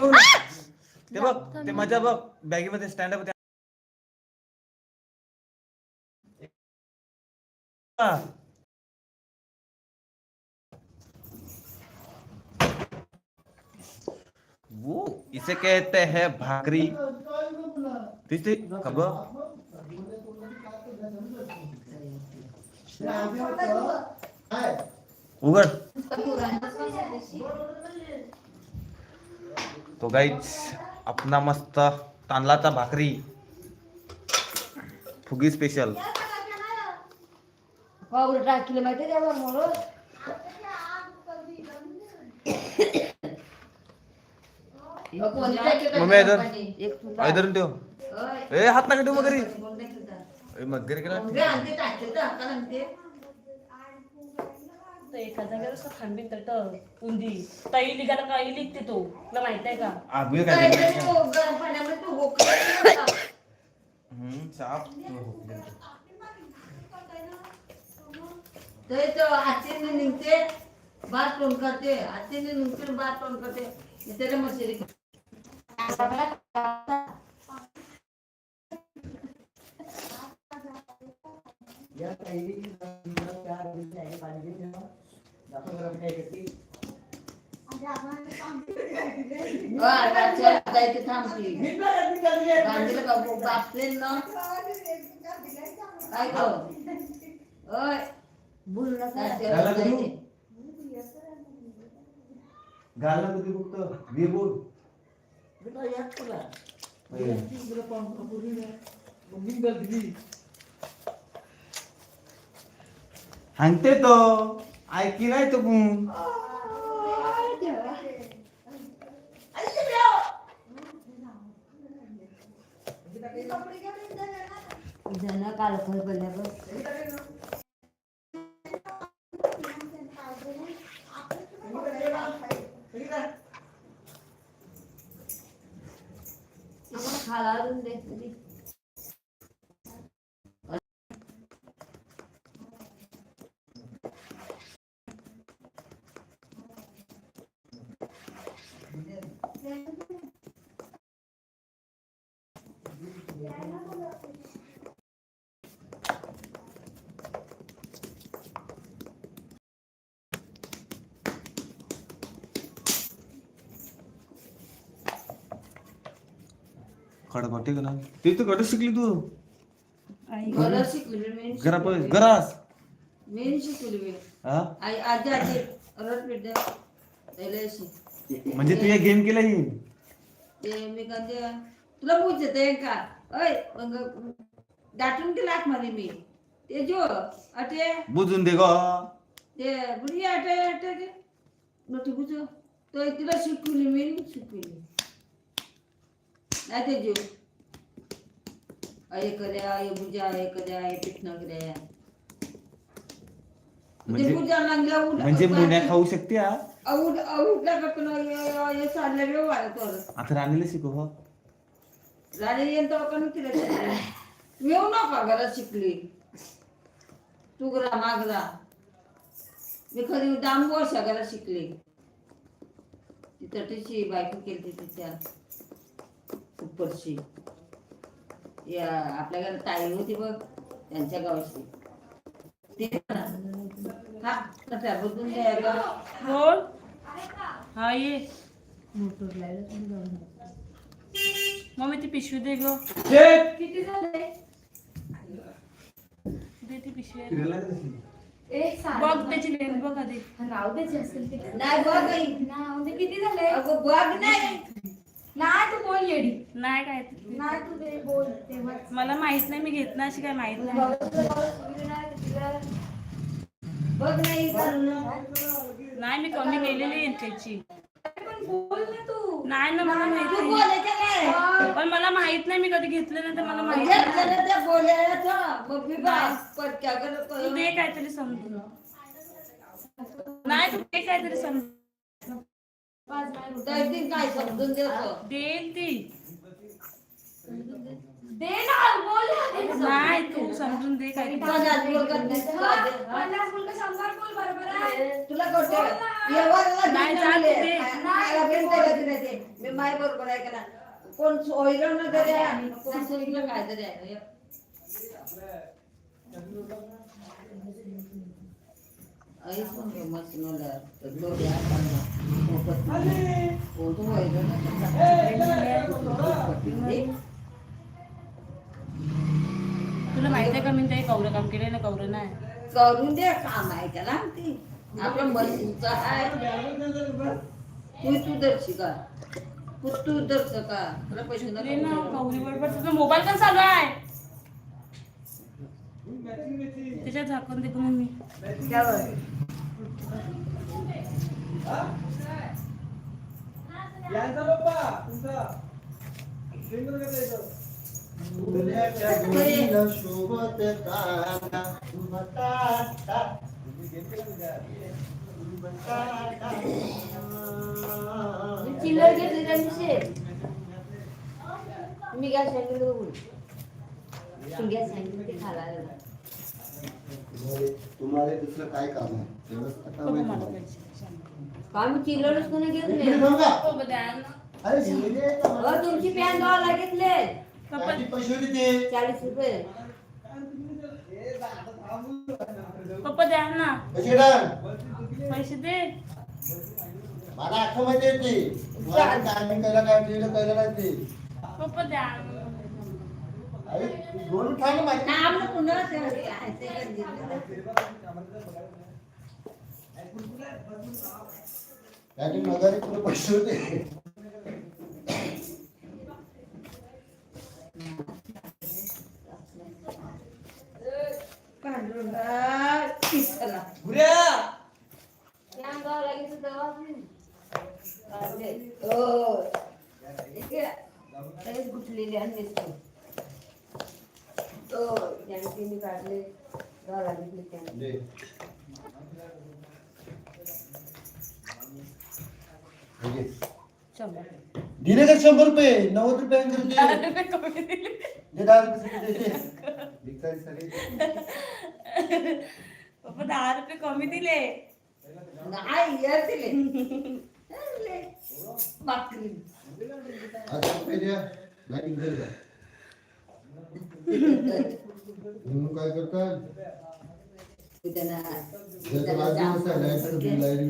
ते बघ ते माझ्या बघ स्टँड अप वो, इसे कहते हैं भाकरी। तिथे खब उघड तो गाईच अपना मस्त तांदळाचा भाकरी. फुगी स्पेशल पाऊल टाकले माहिती त्यावर म्हणून मम्मी तुला. इधर ठेव. ए हात नका ठेव दे तुझा. ए मगरी केला बोल दे, आणते, टाकते तर, हाताला आणते. तो एका जागेवर असं थांबील तर उंदी ताई लिगाला काही लिखते तो. तुला माहीत आहे का? काय तो गरम पाण्यामध्ये तो होकला. हम्म साप ते तो हातीने निघते बात तोंड करते हातीने निघते बात तोंड करते त्याला मशिरी जायचे थांबती गांधीला का बापले ना काय गं? ओय बोल नका गाला करू? गाला कधी फक्त वीर बोल हाणते तो ऐकी नाही तो गुण जण काल खर पडल्या खाला अजून दे कधी. खडखटे का ना ते तर कडे शिकली तू. मी, घरा मेन शिकली. मी. हा? आई रट पिढ्या. म्हणजे तू या गेम केला ही? ते मी कंदे तुला पूछते का? ओय मग दाटून की लाख मारी मी. ते जो अटे बुजून दे ग. ते बुढी अटे अटे ते. नोटी बुझो तो तिला शिकवली मी शिकवली. नाही ते जो अय कर्या अय बुजा अय कर्या अय पिठन कर्या म्हणजे लागल्या उठ म्हणजे मुन्या खाऊ शकते हा? हे वेळ आता राणीला शिकव हो. राणी येऊन तेव्हा कमी तिला शिकली येऊ नका घरात शिकली. तू घरा मागरा मी खरी दाम वर्ष घरात शिकली. ती तटीची बायको केली तिच्या. उपरची या आपल्या घरात ताई होती बघ त्यांच्या गावाची. ते हा. बोल. हा ये. मम्मी ती पिशवी दे ग. किती झाले? दे ती पिशवी. बघ त्याची लेन बघ आधी. राहू द्यायचे असेल ते नाही बघ दे किती झाले? अगं बघ नाही. नाही तू बोल येडी. नाही काय ते. नाही तू दे बोल तेव्हाच. मला माहीत नाही मी घेत नाही अशी काय माहीत नाही. बघ नाही नाही मी कमी केलेली आहे त्याची पण बोल ना तू. नाही ना मला माहीत तू नाही. बोलायचं नाही पण मला माहीत नाही मी कधी घेतलं नाही तर मला माहीत म्हणजे नाही. आपल्याला त्या बोलायचं मग मी बा पटक्या करत तू दे काहीतरी समजून. नाही तू दे काहीतरी समजून पाच नाही बोल. तर ती काय समजून देतो देईल ती दे ना बोल नाही तू समजून दे काहीतरी पन्नास बोल का शंभर बोल बरोबर आहे? तुला व्यवहाराला नाही, बिल. चालते. मी माय बरोबर आहे का कोण सोयलं ना तरी आहे कोण सोयलं काय तरी आहे आईच म्हणतो मस्त नोंदा तर दोघे हातांना मोफत हो, तो व्हायचं ना तुला माहिती आहे का मी ते कवरं काम केले ना कवरं नाही. करून दे काम आहे का ना ती आपलं मशीनचं आहे. तू तू दर्शी का तू तू दर्श का तुला पैसे ना कवरी बरोबर तुझा मोबाईल पण चालू आहे. त्याच्यात झाकून दे मग मी त्यावर. यांचा बाप्पा तुमचा. सिंगल शोभत. चिल्लर घेतली मी गॅस सांगितलं बघून तू गॅस सांगितलं ते खाला तुम्हाला- तुम्हाला दुसरं काय काम आहे? तेवढंच आता बघू माहिती मला आहे. पैसे काम चिल्लरच कोणी इकडे घेतले जाऊ का? पप्पा द्या ना. अरे शिवले का मला? अहो, तुमची पॅन गावाला घेतले पप्पा काची पैसे होते ते चाळीस रुपये पप्पा द्या ना पैसे टाक. पैसे दे मला अख्खं माहिती आहे ते तुम्हाला टायमिंग करायला काय दिलं कळलं नाही ते पप्पा द्या ना. अरे दोन खा ना माहिती ना आपलं पुन्हा ते आहे ते काय दिलं. त्याने मगारी तुला पैसे होते पांडुरंगा, किसला. गुऱ्या पॅन गावाला घेतलं तेव्हा बापरे. हो. इकडे. लयच गुंतलेली आहे नुसती. हो. त्याने तिने काढले गावाला घेतले त्याने दिले का शंभर रुपये नव्वद रुपये कमी दिले दे दहा रुपये दे, दे. भिकारी सगळे. पप्पा दहा रुपये कमी दिले नाही, यार दिले. भाकरी. आता रुपये द्या लाईट बिल द्या. म्हणून काय करतात उद्या ना- उद्या लाईट बिल लाईट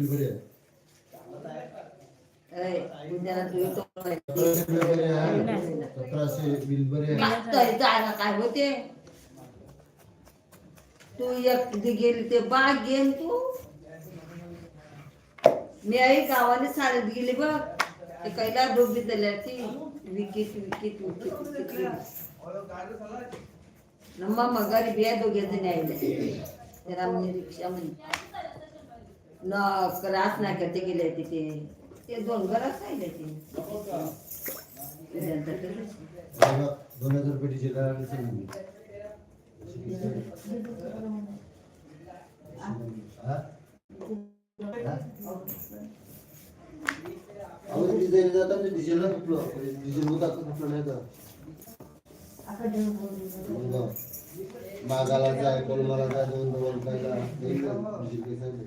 तू एक गेली ते बाग गेल तू मी आई गावाने सारत गेली बघ ते कैला डोबी दिल्याची विकित विकित विकित नम्मा मगारी बिया दोघे जण आईले त्याला रिक्षा म्हणजे न क्रास नाही करते गेले तिथे ते दोन घरात राहिले दोन हजार रुपये डिझेल अहो, ते ते डिझेलला कुठलं डिझेल होता कुठलं नाही तर मागाला जाय कोलमाला जाय दोन दोन काय डिझेल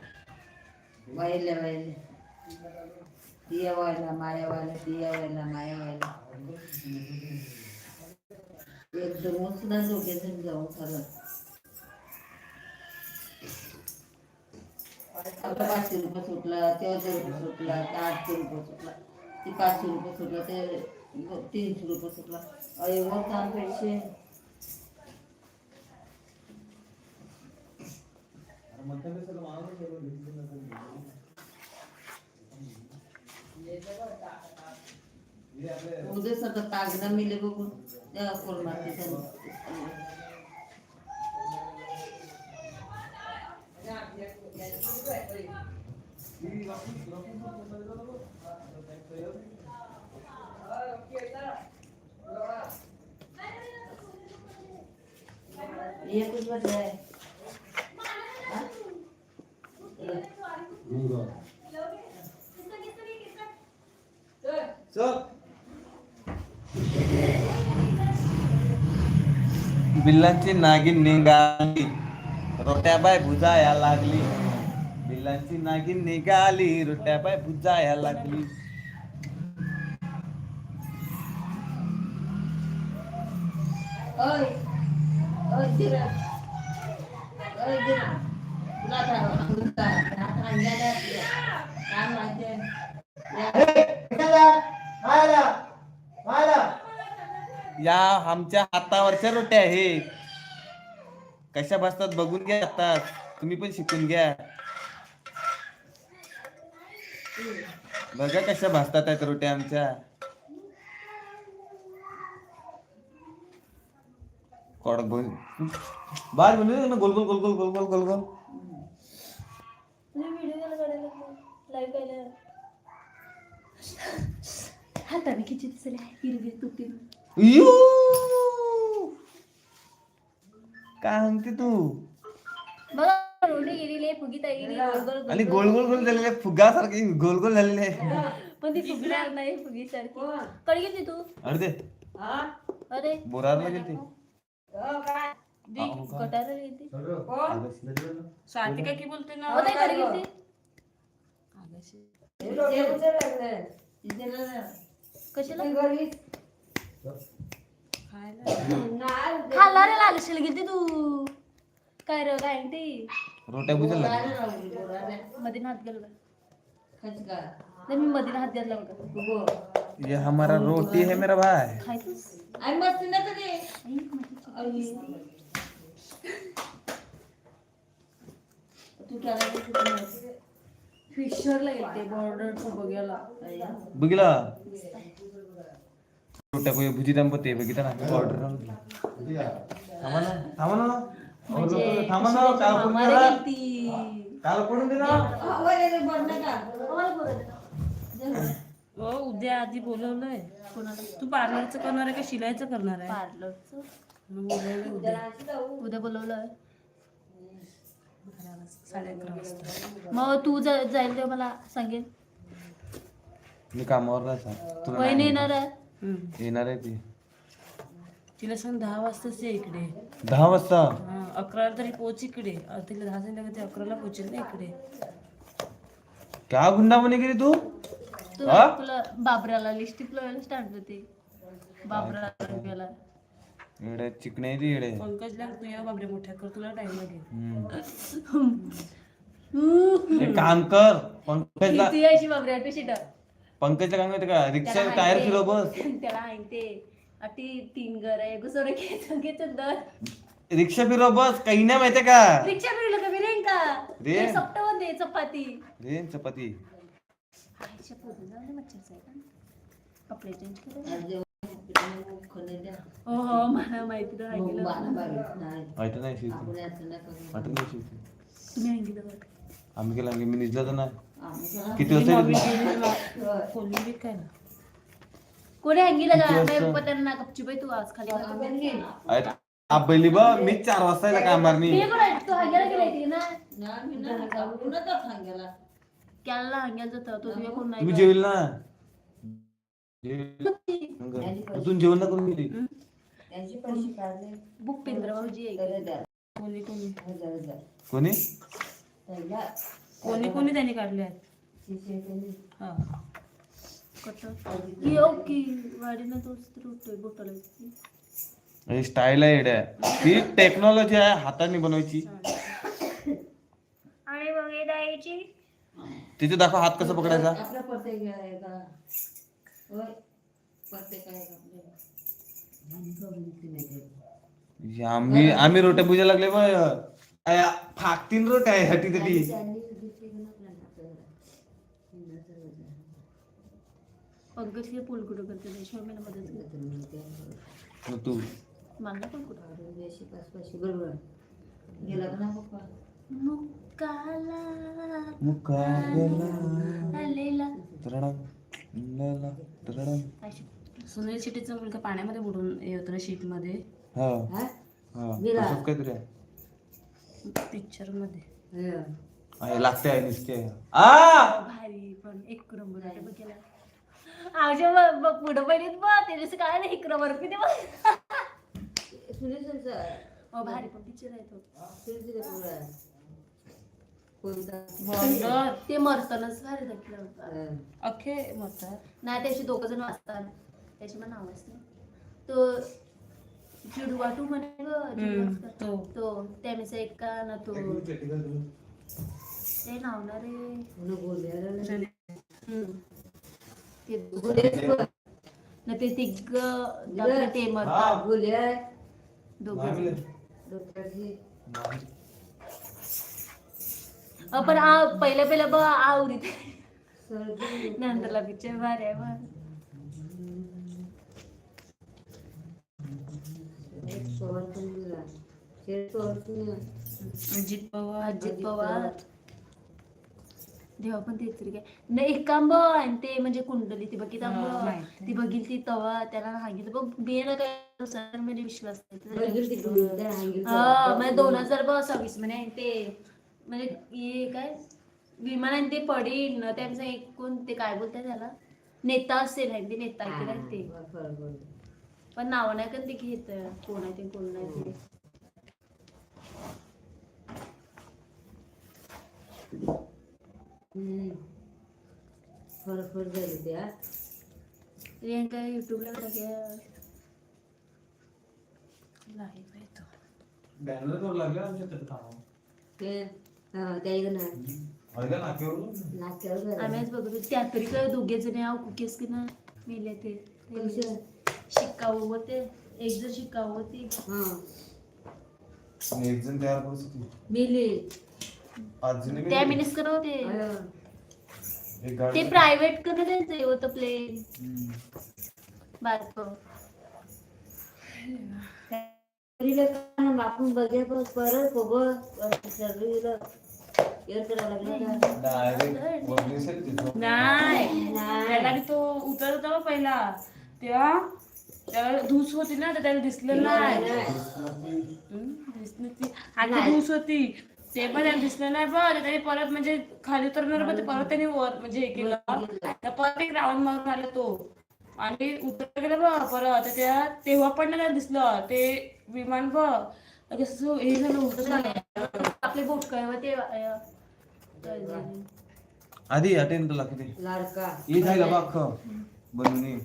वायल्या वायल्या दिया व्हायला माया व्हायला दिया व्हायला माया व्हायला एकदमच ना दोघे जाऊ खरं. आता पाचशे रुपये सुटला तेव्हा ते रुपये सुटला ते आठशे रुपये सुटला ते पाचशे रुपये सुटला ते तीनशे रुपये सुटला. अरे मग काम पैसे उद्या सगळं ना मिले बघून कोण मारते एकच बदल आहे चल बिल्लांची नागिन निघाली. रोट्याबाय भुजाया लागली. बिल्लांची नागिन निघाली. रोट्याबाय भुजाया लागली. काय तुला हात रांगायला काय माहिती या आमच्या हातावरच्या रोट्या आहेत. कशा बसतात बघून घ्या आता. तुम्ही पण शिकून घ्या. बघा कशा भासतात आहेत रोट्या आमच्या. कडक बोल बाहेर बनवले गोल गोल गोल गोल गोल गोल गोल गोल लाईव्ह केलं हाताने खिचित चला हिरवी तुटी इयो! काय म्हणते तू? बघा रोडी गेलेली फुगी गेली आणि गोल गोल गोल झालेले फुगासारखे गोल गोल झालेले पण ती फुगणार नाही फुगी सारखी कडे गेली तू? अरे अरे. बोरारला गेली स्वातिका की बोलते ना? कडे गेली कशाला? खाल्लारे लागशील किती तू काय रे काय ती रोट्या बुजला मध्ये हात गेलो मी मध्ये हात घातला बघा ये हमारा रोटी है मेरा भाई खायतोस आई मस्त ना तरी तू त्याला फिशरला येते बॉर्डर बघायला बघितला रोट्या कोई भुजी दंपते बघितला ना? ऑर्डर? थांबा ना। थांबा ना। अहो, लोकं, थांबा ना काल कोण? गेलती काल कोण का? हो। उद्या आधी बोलवलंय. तू पार्लरचं करणार आहे का शिलायचं करणार आहे? पार्लरचं? बोलवलंय उद्या उद्या. बोलवलं साडे अकरा वाजता. मग तू जा- जाईल तेव्हा मला सांगेल मी कामावर नाही सांग तुला वहिनी नाही येणार. आहे. येणार आहे ती. तिला सांग दहा वाजताच ये इकडे. दहा वाजता? हा अकराला तरी पोच इकडे. अ, तिला दहा सांगितलं ते अकराला पोचेल ना इकडे. क्या गुंडा म्हणे गेली तू तुला हा? तुला बाबराला लिस्टिप लावायला स्टार्ट होते बाबराला रुपयाला एवढे चिकणे आहे ती एवढे पंकजला तू या बाबरे मोठ्या कर तुला टाइम लागेल. एक काम कर पंकजला किती अशी बाबऱ्या पेशीट पंकजला काय माहिती का? रिक्षा टायर फिरव बस. त्याला आहे ते अटी तीन घर आहे. घुसवणं घ्यायचं घ्यायचं दर. रिक्षा फिरव बस. काही नाही माहितीये का? रिक्षा फिरलं कमी रेन का? रे. ते सप्ताह दे चपाती. रे चपाती. आईच्या मच्छरचं आहे का कपडे चेंज करू हो हो मला माहिती नाही राहिलेलं. माहिती नाही शिवते. वाटत नाही शिवते. तुम्ही सांगितलं बरं. आम्ही गेला मी निजला तर नाही. किती वाजता कोणी हँगीला त्यांना गपची बाई तू आज खाली आबली बा मी चार वाजता यायला काय मारणी तो हँग्याला गेला इथे ना त्याला हँग्याला. तो तुझ्या जेवल? ना अजून जेवण ना करून गेली. बुक पेंद्र भाऊजी कोणी कोणी कोणी त्यांनी काढले आहेत? स्टाईल आहे येड्या टेक्नॉलॉजी आहे हाताने बनवायची. आणि तिथे दाखव हात कसा पकडायचा? आम्ही आम्ही रोट्या पूजा लागले बघ फाकतीन रोट आहे तिथे ती पंकज हे पूल कुठं करते? त्याशिवाय मला मदत करते. मग तू. मला पण कुठं? काढून द्यायची पाच पैसे बरोबर गेला का ना पप्पा मुकाला मुकाबला आलेला. तरडम, लला, तरडम. अशी. सुनील शेट्टीचा मुलगा पाण्यामध्ये बुडून हे होतं ना शीटमध्ये हा. हा? हा, विरा. तसंच काहीतरी आहे. पिक्चरमध्ये. हे. आहे, लागते आहे नुसते आ! भारी पण एक नंबर आहे. बघायला आमच्या पुढं पहिलीत बघ त्याच्याशी काय नाही एक नंबर किती बघ. अहो, भारी पण पिक्चर आहे तो. कोणता ते मरतानाच भारी दाखवलं होतं हा. अखे म्हणतात नाही त्याचे दोघ जण वाचतात त्याचे पण नाव असते तो जुडवाटू म्हणे ग, हम्म. तो. तो त्यामीचा एक का ना तो ते नाव ना रे बोलायला. हम्म. ते. ना ते तिघ ते हा. मरतात बोले आहे. दोघं डॉक्टरची पण आ पहिल्या पहिल्या बघ आवडीत सर्दी नंतरला पिक्चर भारी आहे बघ एक पवार पण दिला शरद पवार पण दिला. अजित पवार अजित पवार देवा पण तेच रे काय. नाही एक आणि ते म्हणजे कुंडली ती बघितली बघ माहिती. ती बघिल ती तवा त्याला सांगितलं बघ बेन काय सर म्हणजे विश्वास नाही. हा म्हणजे दोन हजार बघ सव्वीस म्हणे ते म्हणजे हे काय? विमान आणि ते पडीन न त्यांचं एकूण ते काय बोलतात त्याला? नेता असेल ते नेता ते. पण नाव नाही का ते घेत कोण आहे ते कोण नाही ते? फरक झाली ते हा. प्रियंका युट्यूबला टाक्या तो. बॅनर करू लागले आमच्या तर थांबा. ते हा, त्या? नाक्यावर आज बघत होतो त्या तरी काय दोघे जण आव कुकीस की ना मेले ते? शिकाऊ होते एक जण शिकाऊ होती हा. एक जण तयार करू शकतो मेली त्या मिनिस करत होते. ते प्रायव्हेट द्यायचं होतं प्लेन हम्म. कान मापून बघे बघ, परत खबर सर्वीला एअर करायला लागला का? डायरेक्ट वरती तिथं नाही. नाही. त्याला तो उतरत होता बघ पहिला. तेव्हा त्याला धूस होती ना तर त्याला दिसलं नाही हम्म, दिसली ती आणि धूस होती. ते पण त्याला दिसलं नाही बघ तर त्याने परत म्हणजे खाली उतरणार ते परत त्याने वर म्हणजे हे केलं. तर परत एक राऊंड मारून आला तो. आणि उतर गेलं बघ परत. त्या तेव्हा पण नाही त्याला दिसलं. ते विमान बघ असं हे झालं होतं झालं. आपले बोट काय ते? आधी अटेंड तुला किती? लाडका. ये झालं बा अख्खं. बनवून ये.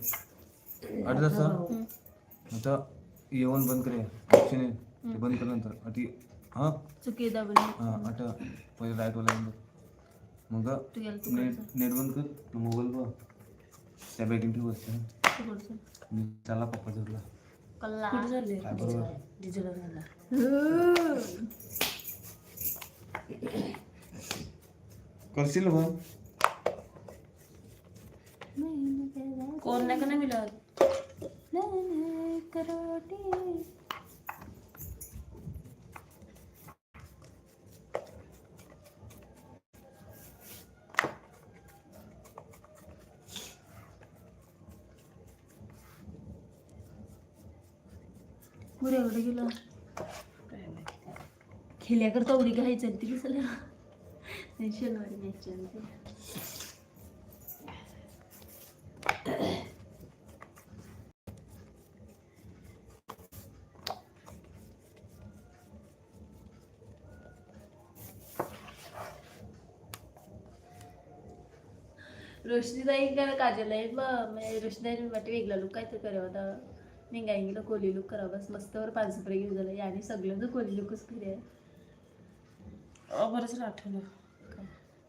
अट जसं आता येऊन बंद करे. ऑप्शन आहे ते बंद कर नंतर. अटी हा? चुकी दाबली हा अट पहिले राईट वाला मग तू गेला तू नेट नेट बंद कर. मोबाईल बघ. त्या बॅटिंग ठेव असते तू. मी त्याला पप्पा जोडला. कल्ला. कुठे झाले काय बरोबर? डिझेल झाला. करशील कोण नाही का नाही मिळत? पुढे एवढं गेला. खेळल्याकडे तवडी घ्यायचं ती दिसल्या नाही शनिवारी मॅच रोशनीताई का काजल आहे मग म्हणजे रोशनीताई वाटते वेगळा लुक काहीतरी करावं आता मी काय गेलं कोली लुक करावं बस. मस्त वर पाच रुपये घेऊन झालं आणि सगळं जर कोली लुकच खरे आहे. अ, बरं झालं आठवलं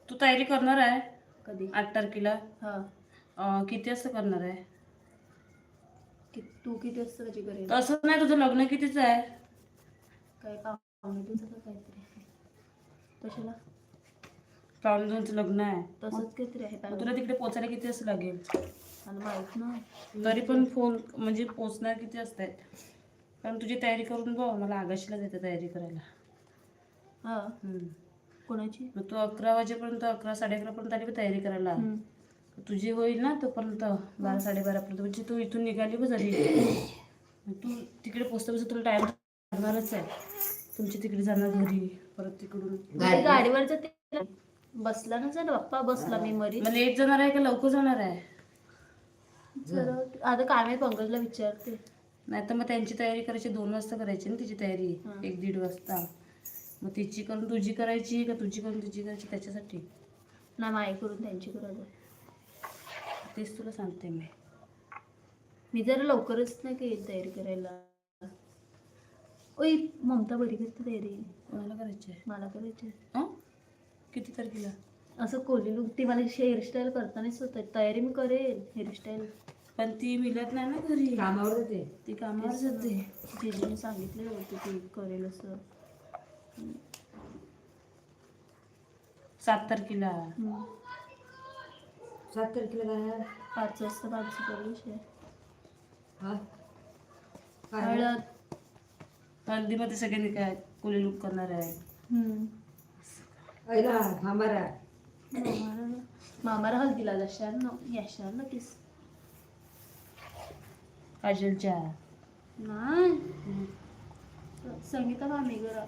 तू तयारी करणार आहे? कधी? आठ तारखेला? हा. किती वाजता करणार आहे? कि तू किती वाजता कधी करेल तसं नाही तुझं लग्न कितीच आहे? काय काम आहे तुझं काहीतरी? कशाला? पावणे दोनचं लग्न आहे. तसंच काहीतरी आहे तुला तिकडे पोचायला किती वाजता लागेल? मला माहीत ना. तरी पण फोन म्हणजे पोचणार किती वाजता आहेत कारण तुझी तयारी करून बघ मला आगाशीला जाते तयारी करायला. हा. हम्म. कोणाची? मग तू अकरा वाजेपर्यंत अकरा साडे अकरापर्यंत आली का तयारी करायला. तुझी होईल ना तोपर्यंत बारा साडेबारापर्यंत. म्हणजे तू इथून निघाली बघ झाली. मग तू तिकडे पोचता पोचता तुला टाइम जाणारच आहे. तुमच्या तिकडे जाणार घरी परत तिकडून. ते गाडीवरचं ते बसला ना सर बाप्पा बसला मी मरी मग लेट जाणार आहे का लवकर जाणार आहे? जरा आता काय माहीत पंकजला विचारते. नाही तर मग त्यांची तयारी करायची दोन वाजता करायची ना तिची तयारी हा. एक दीड वाजता. मग तिची करून तुझी करायची का तुझी करून तुझी करायची त्याच्यासाठी? ना माई करून त्यांची करून तेच तुला सांगते मी. मी जरा लवकरच नाही काही तयारी करायला? ओय ममता बरी करते तयारी. कोणाला करायची आहे? मला करायची हं? किती तारखेला? असं कोली लुक ती मला हेअरस्टाईल करतानाच होत. तयारी मी करेल हेअरस्टाईल. पण ती मिळत नाही ना घरी. कामावर जाते. ती कामावर जाते. जिजीने सांगितले होते ती करेल असं. सात तारखेला. सात तारखेला काय पाच वाजता पाचशे प्रवेश आहे. हा? काय हळद. हळदीमध्ये सगळ्यांनी काय कोली लुक करणार आहे? मामाला मामाला हळदीला जाशाल ना? याशाल ना किस काजलच्या. नाही. संगीता घर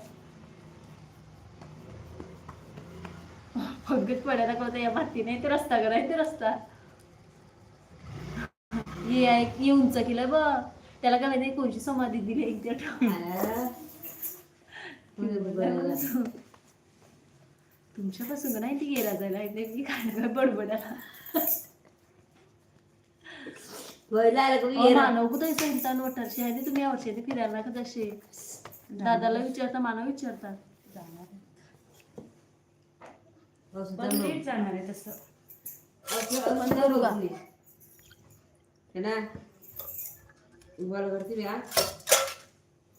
फगत पडायला कळतं या भारतीने ते रस्ता कराय ते रस्ता. ये ऐक ये उंच केलं बघ. त्याला काय माहिती कोणची समाधी दिली एक ते तुमच्यापासून नाही ती गेला जायला. इथे की काय बडबडाला अहो, मानव कुठं आहे तुम्ही या वर्षी फिरायला का तसे. दादाला विचारता मानव विचारतात जाणार आहे. तसं. है ना बरोबर करते